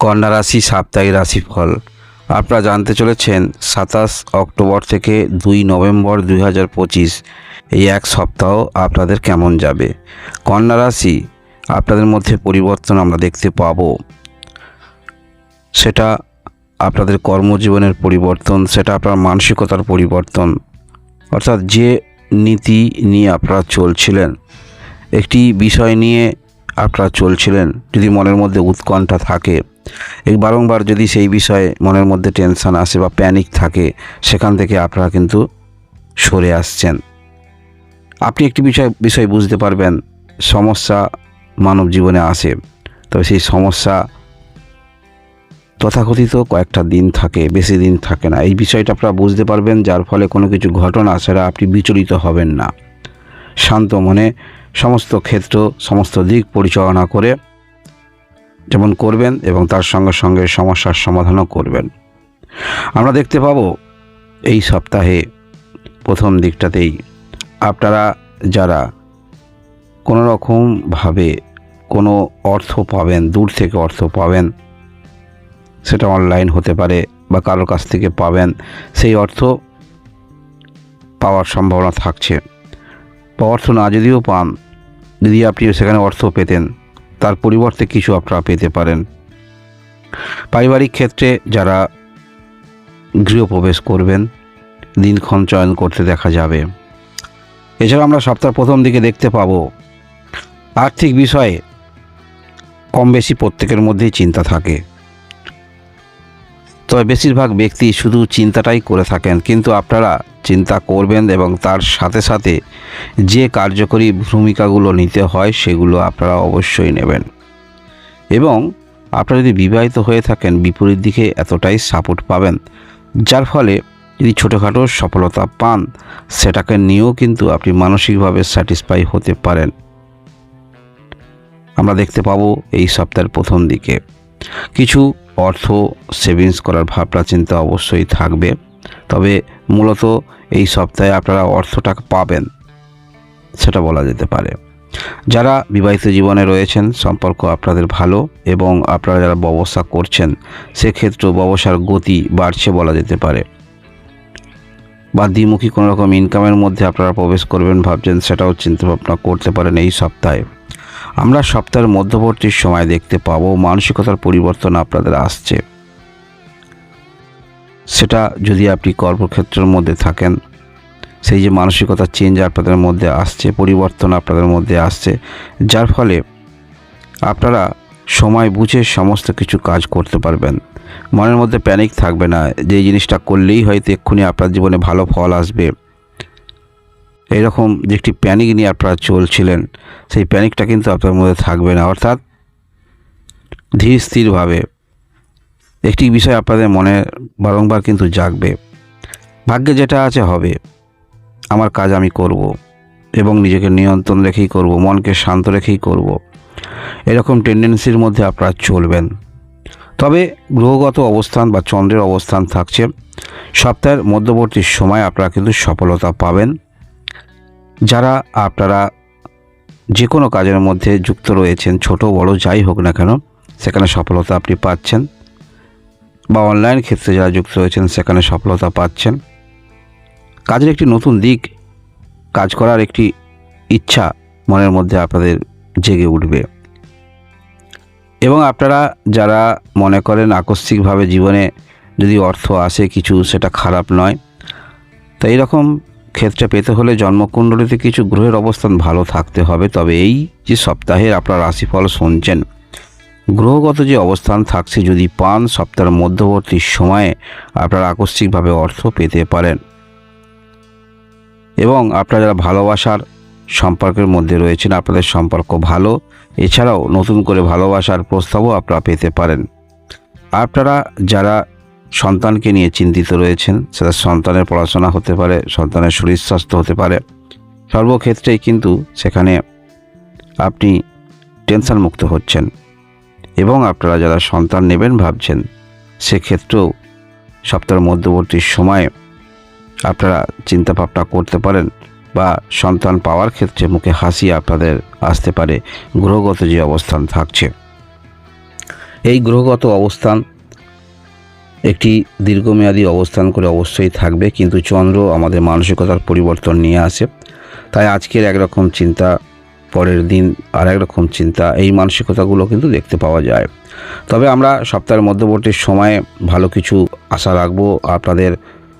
কন্যা রাশি, সাপ্তাহিক রাশিফল আপনারা জানতে চলেছেন, সাতাশ অক্টোবর থেকে দুই নভেম্বর দুই হাজার পঁচিশ, এই এক সপ্তাহ আপনাদের কেমন যাবে? কন্যা রাশি, আপনাদের মধ্যে পরিবর্তন আমরা দেখতে পাবো। সেটা আপনাদের কর্মজীবনের পরিবর্তন, সেটা আপনার মানসিকতার পরিবর্তন। অর্থাৎ যে নীতি নিয়ে আপনারা চলছিলেন, একটি বিষয় নিয়ে আপনারা চলছিলেন, যদি মনের মধ্যে উৎকণ্ঠা থাকে, এই বারংবার যদি সেই বিষয়ে মনের মধ্যে টেনশন আসে বা প্যানিক থাকে, সেখান থেকে আপনারা কিন্তু সরে আসছেন। আপনি একটি বিষয় বিষয় বুঝতে পারবেন, সমস্যা মানব জীবনে আসে। তবে সেই সমস্যা তথাকথিত কয়েকটা দিন থাকে, বেশি দিন থাকে না। এই বিষয়টা আপনারা বুঝতে পারবেন, যার ফলে কোনো কিছু ঘটনা সেটা আপনি বিচলিত হবেন না। শান্ত মনে সমস্ত ক্ষেত্র, সমস্ত দিক পরিচালনা করে যেমন করবেন এবং তার সঙ্গে সঙ্গে সমস্যার সমাধানও করবেন। আমরা দেখতে পাব এই সপ্তাহে প্রথম দিকটাতেই আপনারা যারা কোনো রকমভাবে কোনো অর্থ পাবেন, দূর থেকে অর্থ পাবেন, সেটা অনলাইন হতে পারে বা কারোর কাছ থেকে পাবেন, সেই অর্থ পাওয়ার সম্ভাবনা থাকছে। বা অর্থ না যদিও পান, যদি আপনি সেখানে অর্থ পেতেন, তার পরিবর্তে কিছু আপনারা পেতে পারেন। পারিবারিক ক্ষেত্রে যারা গৃহপ্রবেশ করবেন, দিনক্ষণ চয়ন করতে দেখা যাবে। এছাড়া আমরা সপ্তাহ প্রথম দিকে দেখতে পাবো, আর্থিক বিষয়ে কম বেশি প্রত্যেকের মধ্যেই চিন্তা থাকে। তবে বেশিরভাগ ব্যক্তি শুধু চিন্তাটাই করে থাকেন, কিন্তু আপনারা চিন্তা করবেন এবং তার সাথে সাথে যে কার্যকরী ভূমিকাগুলো নিতে হয় সেগুলো আপনারা অবশ্যই নেবেন। এবং আপনারা যদি বিবাহিত হয়ে থাকেন, বিপরীত দিকে এতটাই সাপোর্ট পাবেন, যার ফলে যদি ছোটোখাটো সফলতা পান, সেটাকে নিয়েও কিন্তু আপনি মানসিকভাবে স্যাটিসফাই হতে পারেন। আমরা দেখতে পাবো এই সপ্তাহের প্রথম দিকে। কিছু অর্থ সেভিংস করার ভাবনা, চিন্তা অবশ্যই থাকবে। তবে মূলত এই সপ্তাহে আপনারা অর্থটা পাবেন, সেটা বলা যেতে পারে। যারা বিবাহিত জীবনে রয়েছেন, সম্পর্ক আপনাদের ভালো এবং আপনারা যারা ব্যবসা করছেন, সেক্ষেত্রেও ব্যবসার গতি বাড়ছে বলা যেতে পারে। বা দ্বিমুখী কোনো রকম ইনকামের মধ্যে আপনারা প্রবেশ করবেন, ভাবছেন সেটাও চিন্তাভাবনা করতে পারেন এই সপ্তাহে। আমরা সপ্তাহের মধ্যবর্তী সময় দেখতে পাবো, মানসিকতার পরিবর্তন আপনাদের আসছে। সেটা যদি আপনি কর্মক্ষেত্রের মধ্যে থাকেন, সেই যে মানসিকতা চেঞ্জ আপনাদের মধ্যে আসছে, পরিবর্তন আপনাদের মধ্যে আসছে, যার ফলে আপনারা সময় বুঝে সমস্ত কিছু কাজ করতে পারবেন। মনের মধ্যে প্যানিক থাকবে না, যে জিনিসটা করলেই হয়তো এক্ষুনি আপনার জীবনে ভালো ফল আসবে। এরকম যে একটি প্যানিক নিয়ে আপনারা চলছিলেন, সেই প্যানিকটা কিন্তু আপনার মধ্যে থাকবে না। অর্থাৎ ধীর স্থিরভাবে একটি বিষয় আপনাদের মনে বারংবার কিন্তু জাগবে। ভাগ্যে যেটা আছে হবে, আমার কাজ আমি করব এবং নিজেকে নিয়ন্ত্রণ রেখেই করব, মনকে শান্ত রেখেই করব। এরকম টেন্ডেন্সির মধ্যে আপনারা চলবেন। তবে গ্রহগত অবস্থান বা চন্দ্রের অবস্থান থাকছে। সপ্তাহের মধ্যবর্তী সময় আপনারা কিন্তু সফলতা পাবেন। যারা আপনারা যে কোনো কাজের মধ্যে যুক্ত রয়েছেন, ছোট, বড়, যাই হোক না কেন, সেখানে সফলতা আপনি পাচ্ছেন। বা অনলাইন ক্ষেত্রে যারা যুক্ত রয়েছেন, সেখানে সফলতা পাচ্ছেন। কাজের একটি নতুন দিক, কাজ করার একটি ইচ্ছা মনের মধ্যে আপনাদের জেগে উঠবে। এবং আপনারা যারা মনে করেন আকস্মিকভাবে জীবনে যদি অর্থ আসে কিছু, সেটা খারাপ নয় তো এইরকম ক্ষেত্রে পেতে হলে জন্মকুণ্ডলিতে কিছু গ্রহের অবস্থান ভালো থাকতে হবে। তবে এই যে সপ্তাহের আপনার রাশিফল শুনছেন, গ্রহগত যে অবস্থান থাকছে যদি পান, সপ্তাহের মধ্যবর্তী সময়ে আপনারা আকস্মিকভাবে অর্থ পেতে পারেন। এবং আপনারা যারা ভালোবাসার সম্পর্কের মধ্যে রয়েছেন, আপনাদের সম্পর্ক ভালো, এছাড়াও নতুন করে ভালোবাসার প্রস্তাবও আপনারা পেতে পারেন। আপনারা যারা সন্তানকে নিয়ে চিন্তিত রয়েছেন। সেটা সন্তানের পড়াশোনা হতে পারে, সন্তানের শরীর স্বাস্থ্য হতে পারে। সর্বক্ষেত্রেই কিন্তু সেখানে আপনি টেনশন মুক্ত হচ্ছেন। এবং আপনারা যারা সন্তান নেবেন ভাবছেন, সেক্ষেত্রেও সপ্তাহের মধ্যবর্তী সময়ে আপনারা চিন্তা ভাবনা করতে পারেন বা সন্তান পাওয়ার ক্ষেত্রে মুখে হাসি আপনাদের আসতে পারে। গ্রহগত যে অবস্থান থাকছে, এই গ্রহগত অবস্থান একটি দীর্ঘমেয়াদী অবস্থান করে অবশ্যই থাকবে, কিন্তু চন্দ্র আমাদের মানসিকতার পরিবর্তন নিয়ে আসে। তাই আজকের একরকম চিন্তা, পরের দিন আর একরকম চিন্তা, এই মানসিকতাগুলো কিন্তু দেখতে পাওয়া যায়। তবে আমরা সপ্তাহের মধ্যবর্তী সময়ে ভালো কিছু আশা রাখব আপনাদের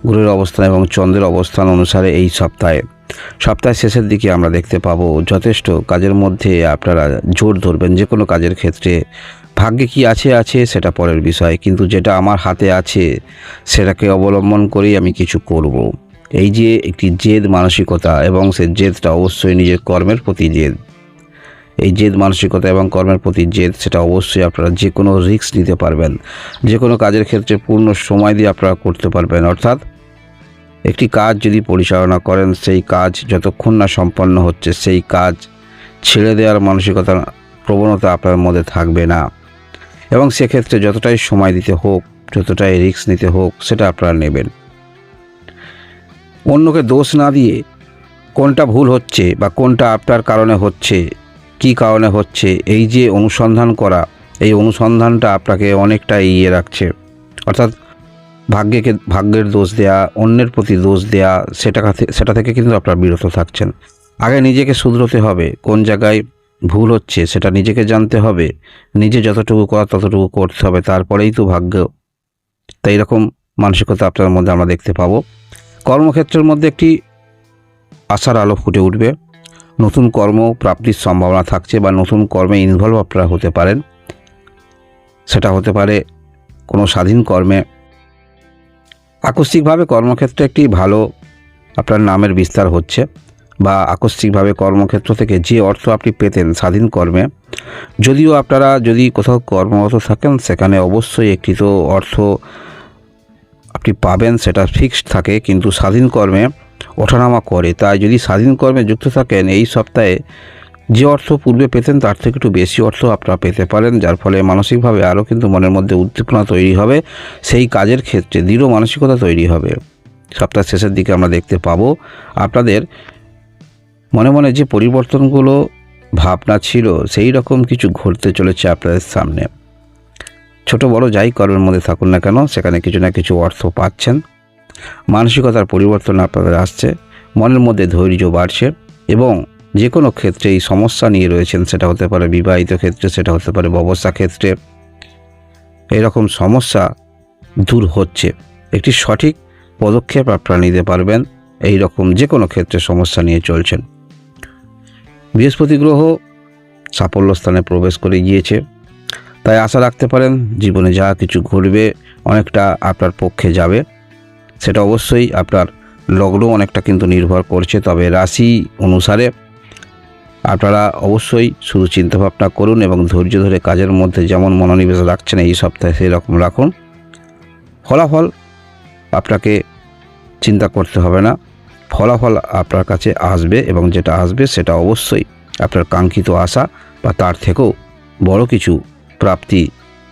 গ্রহের অবস্থান এবং চন্দ্রের অবস্থান অনুসারে এই সপ্তাহে। সপ্তাহের শেষের দিকে আমরা দেখতে পাবো যথেষ্ট কাজের মধ্যে আপনারা জোর ধরবেন যে কোনো কাজের ক্ষেত্রে ভাগ্যে কি আছে আছে সেটা পরের বিষয়। কিন্তু যেটা আমার হাতে আছে, সেটাকে অবলম্বন করেই আমি কিছু করব। এই যে একটি জেদ মানসিকতা, এবং সে জেদটা অবশ্যই নিজের কর্মের প্রতি জেদ। এই জেদ মানসিকতা এবং কর্মের প্রতি জেদ, সেটা অবশ্যই আপনারা যে কোনো রিস্ক নিতে পারবেন। যে কোনো কাজের ক্ষেত্রে পূর্ণ সময় দিয়ে আপনারা করতে পারবেন। অর্থাৎ, একটি কাজ যদি পরিচালনা করেন, সেই কাজ যতক্ষণ না সম্পন্ন হচ্ছে, সেই কাজ ছেড়ে দেওয়ার মানসিকতা প্রবণতা আপনার মধ্যে থাকবে না। এবং সেক্ষেত্রে যতটাই সময় দিতে হোক, যতটাই রিস্ক নিতে হোক, সেটা আপনারা নেবেন। অন্যকে দোষ না দিয়ে কোনটা ভুল হচ্ছে বা কোনটা আপনার কারণে হচ্ছে, কি কারণে হচ্ছে, এই যে অনুসন্ধান করা, এই অনুসন্ধানটা আপনাকে অনেকটা এগিয়ে রাখছে। অর্থাৎ ভাগ্যকে, ভাগ্যের দোষ দেয়া, অন্যের প্রতি দোষ দেয়া, সেটা সেটা থেকে কিন্তু আপনারা বিরত থাকছেন। আগে নিজেকে শুধরোতে হবে, কোন জায়গায় ভুল হচ্ছে, সেটা নিজেকে জানতে হবে। নিজে যতটুকু করা ততটুকু করতে হবে, তারপরেই তো ভাগ্য। তাই এরকম মানসিকতা আপনার মধ্যে আমরা দেখতে পাবো। কর্মক্ষেত্রের মধ্যে একটি আশার আলো ফুটে উঠবে। নতুন কর্ম প্রাপ্তির সম্ভাবনা থাকছে বা নতুন কর্মে ইনভলভ আপনারা হতে পারেন। সেটা হতে পারে কোনো স্বাধীন কর্মে। আকস্মিকভাবে কর্মক্ষেত্রে একটি ভালো আপনার নামের বিস্তার হচ্ছে। বা আকস্মিকভাবে কর্মক্ষেত্র থেকে যে অর্থ আপনি পেতেন স্বাধীন কর্মে, যদিও আপনারা যদি কোথাও কর্মরত থাকেন, সেখানে অবশ্যই একটি তো অর্থ আপনি পাবেন, সেটা ফিক্সড থাকে, কিন্তু স্বাধীন কর্মে ওঠানামা করে। তাই যদি স্বাধীন কর্মে যুক্ত থাকেন, এই সপ্তাহে যে অর্থ পূর্বে পেতেন, তার থেকে একটু বেশি অর্থ আপনারা পেতে পারেন, যার ফলে মানসিকভাবে আরও কিন্তু মনের মধ্যে উদ্দীপনা তৈরি হবে, সেই কাজের ক্ষেত্রে দৃঢ় মানসিকতা তৈরি হবে। সপ্তাহ শেষের দিকে আমরা দেখতে পাবো, আপনাদের মনে মনে যে পরিবর্তনগুলো ভাবনা ছিল, সেই রকম কিছু ঘটতে চলেছে আপনাদের সামনে। ছোট বড় যাই কর্মের মধ্যে থাকুন না কেন, সেখানে কিছু না কিছু অর্থ পাচ্ছেন। মানসিকতার পরিবর্তন আপনাদের আসছে, মনের মধ্যে ধৈর্য বাড়ছে এবং যে কোনো ক্ষেত্রে এই সমস্যা নিয়ে রয়েছেন, সেটা হতে পারে বিবাহিত ক্ষেত্রে, সেটা হতে পারে ব্যবসা ক্ষেত্রে, এরকম সমস্যা দূর হচ্ছে। একটি সঠিক পদক্ষেপ আপনারা নিতে পারবেন এই রকম যে কোনো ক্ষেত্রে সমস্যা নিয়ে চলছেন। বৃহস্পতি গ্রহ সাফল্য স্থানে প্রবেশ করে গিয়েছে। তাই আশা রাখতে পারেন, জীবনে যা কিছু ঘটবে অনেকটা আপনার পক্ষে যাবে। সেটা অবশ্যই আপনার লগ্ন অনেকটা কিন্তু নির্ভর করছে, তবে রাশি অনুসারে আপনারা অবশ্যই শুধু চিন্তাভাবনা করুন এবং ধৈর্য ধরে কাজের মধ্যে যেমন মনোনিবেশ রাখছেন, এই সপ্তাহে সেই রকম রাখুন। ফলাফল আপনাকে চিন্তা করতে হবে না। ফলাফল আপনার কাছে আসবে এবং যেটা আসবে সেটা অবশ্যই আপনার কাঙ্ক্ষিত আশা বা তার থেকেও বড় কিছু প্রাপ্তি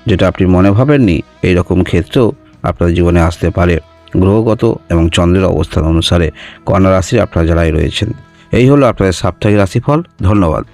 যেটা আপনি মনে ভাবেননি এই রকম ক্ষেত্রেও আপনার জীবনে আসতে পারে। গ্রহগত এবং চন্দ্রের অবস্থান অনুসারে কন্যা রাশির আপনারা যারাই রয়েছেন, এই হলো আপনাদের সাপ্তাহিক রাশিফল। ধন্যবাদ।